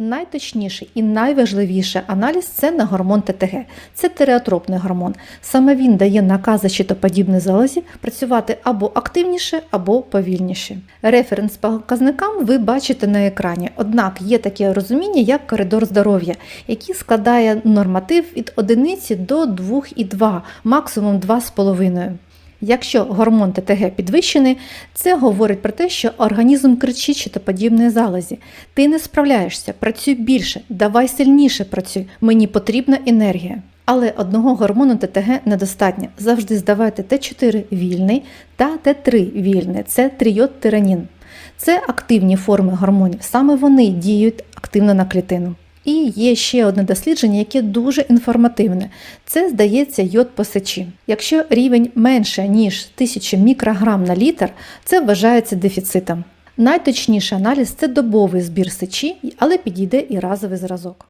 Найточніший і найважливіший аналіз це на гормон ТТГ. Це тиреотропний гормон. Саме він дає накази щитоподібній залозі працювати або активніше, або повільніше. Референс по показникам ви бачите на екрані. Однак є таке розуміння, як коридор здоров'я, який складає норматив від 1 до 2,2, максимум 2,5. Якщо гормон ТТГ підвищений, це говорить про те, що організм кричить щитоподібної залозі. Ти не справляєшся, працюй більше, давай сильніше працюй, мені потрібна енергія. Але одного гормону ТТГ недостатньо. Завжди здавайте Т4 вільний та Т3 вільний це тріодтиранін. Це активні форми гормонів, саме вони діють активно на клітину. І є ще одне дослідження, яке дуже інформативне. Це здається йод по сечі. Якщо рівень менше ніж 1000 мікрограм на літр, це вважається дефіцитом. Найточніший аналіз це добовий збір сечі, але підійде і разовий зразок.